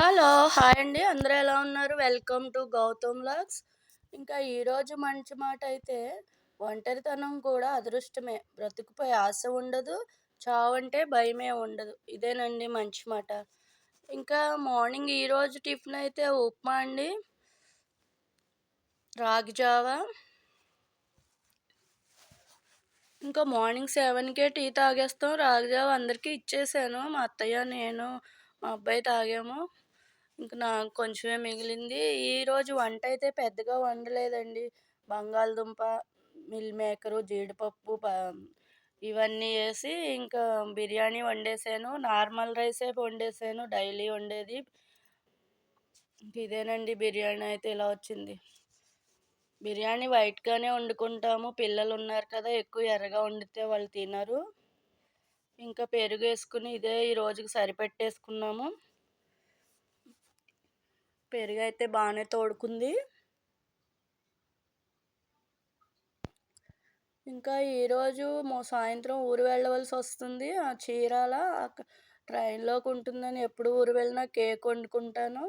Hello hi అండి. అందరూ ఎలా ఉన్నారు? వెల్కమ్ టు గౌతమ్ లాగ్స్ ఇంకా ఈరోజు మంచి మాట అయితే ఒంటరితనం కూడా అదృష్టమే. బ్రతుకుపై ఆశ ఉండదు చావంటే భయమే ఉండదు. ఇదేనండి మంచి మాట. ఇంకా మార్నింగ్ ఈరోజు టిఫిన్ అయితే ఉప్మా అండి రాగి జావా. ఇంకా మార్నింగ్ సెవెన్కే టీ తాగేస్తాం. రాగి జావ అందరికీ ఇచ్చేసాను. మా అత్తయ్య నేను మా అబ్బాయి తాగాము. ఇంక నాకు కొంచెమే మిగిలింది. ఈరోజు వంట అయితే పెద్దగా వండలేదండి. బంగాళదుంప మిల్ మేకరు జీడిపప్పు ఇవన్నీ వేసి ఇంకా బిర్యానీ వండేసాను. నార్మల్ రైసే వండేసాను. డైలీ వండేది. ఇదేనండి బిర్యానీ అయితే ఇలా వచ్చింది. బిర్యానీ వైట్గానే వండుకుంటాము. పిల్లలు ఉన్నారు కదా ఎక్కువ ఎర్రగా వండితే వాళ్ళు తినరు. ఇంకా పెరుగు వేసుకుని ఇదే ఈ రోజుకి సరిపెట్టేసుకున్నాము. పెరుగు అయితే బాగానే తోడుకుంది. ఇంకా ఈరోజు మా సాయంత్రం ఊరు వెళ్ళవలసి వస్తుంది. ఆ చీరాల ట్రైన్లోకి ఉంటుందని ఎప్పుడు ఊరు వెళ్ళినా కేక్ వండుకుంటాను.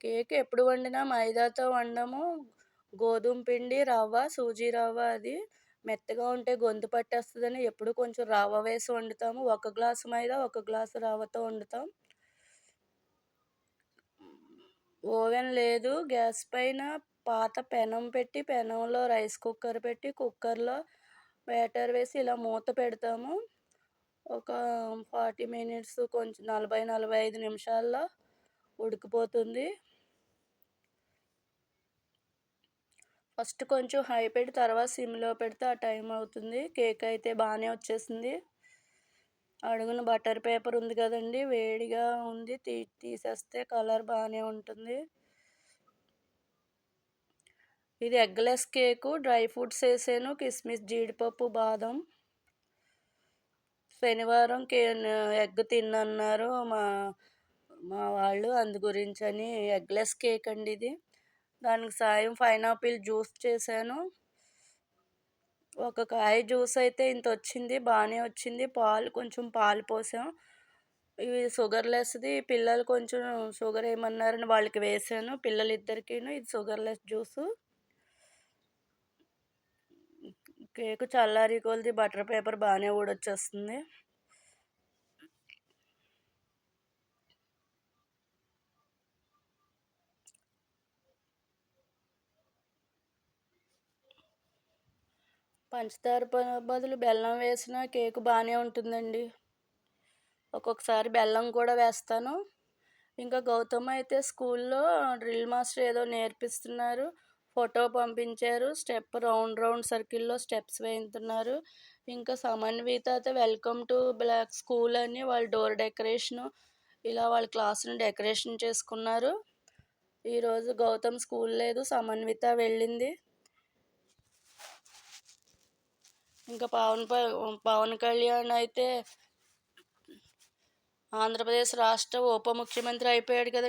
కేక్ ఎప్పుడు వండినా మైదాతో వండము. గోధుమ పిండి రవ్వ సూజీ రవ్వ అది మెత్తగా ఉంటే గొంతు పట్టేస్తుందని ఎప్పుడు కొంచెం రవ్వ వేసి వండుతాము. ఒక గ్లాసు మైదా ఒక గ్లాసు రవ్వతో వండుతాం. ఓవెన్ లేదు. గ్యాస్ పైన పాత పెనం పెట్టి పెనంలో రైస్ కుక్కర్ పెట్టి కుక్కర్లో బ్యాటర్ వేసి ఇలా మూత పెడతాము. ఒక ఫార్టీ మినిట్స్ కొంచెం నలభై నలభై ఐదు నిమిషాల్లో ఉడికిపోతుంది. ఫస్ట్ కొంచెం హై పెట్టి తర్వాత సిమ్లో పెడితే ఆ టైం అవుతుంది. కేక్ అయితే బాగానే వచ్చేసింది. అడుగున బటర్ పేపర్ ఉంది కదండి వేడిగా ఉంది. తీ తీసేస్తే కలర్ బాగానే ఉంటుంది. ఇది ఎగ్లెస్ కేకు డ్రై ఫ్రూట్స్ వేసాను. కిస్మిస్ జీడిపప్పు బాదం. శనివారం కే ఎగ్ తిన్నన్నారు మా మా వాళ్ళు. అందు గురించి అని ఎగ్లెస్ కేక్ అండి ఇది. దానికి సాయం పైనాపిల్ జ్యూస్ చేశాను. ఒక కాయ జ్యూస్ అయితే ఇంత వచ్చింది బాగానే వచ్చింది. పాలు కొంచెం పాలు పోసాం. ఇవి షుగర్ లెస్ది పిల్లలు కొంచెం షుగర్ ఏమన్నారని వాళ్ళకి వేసాను. పిల్లలు ఇద్దరికి ఇది షుగర్ లెస్ జ్యూసు. కేకు చల్లారి కొలిది బటర్ పేపర్ బాగానే ఊడొచ్చేస్తుంది. పంచదార బదులు బెల్లం వేసిన కేక్ బాగానే ఉంటుందండి. ఒక్కొక్కసారి బెల్లం కూడా వేస్తాను. ఇంకా గౌతమ్ అయితే స్కూల్లో డ్రిల్ మాస్టర్ ఏదో నేర్పిస్తున్నారు. ఫోటో పంపించారు. స్టెప్ రౌండ్ రౌండ్ సర్కిల్లో స్టెప్స్ వేయించున్నారు ఇంకా సమన్విత అయితే వెల్కమ్ టు బ్లాక్ స్కూల్ అని వాళ్ళ డోర్ డెకరేషను ఇలా వాళ్ళ క్లాసును డెకరేషన్ చేసుకున్నారు. ఈరోజు గౌతమ్ స్కూల్ లేదు సమన్విత వెళ్ళింది. ఇంకా పవన్ పవన్ కళ్యాణ్ అయితే ఆంధ్రప్రదేశ్ రాష్ట్ర ఉప ముఖ్యమంత్రి అయిపోయాడు కదండి.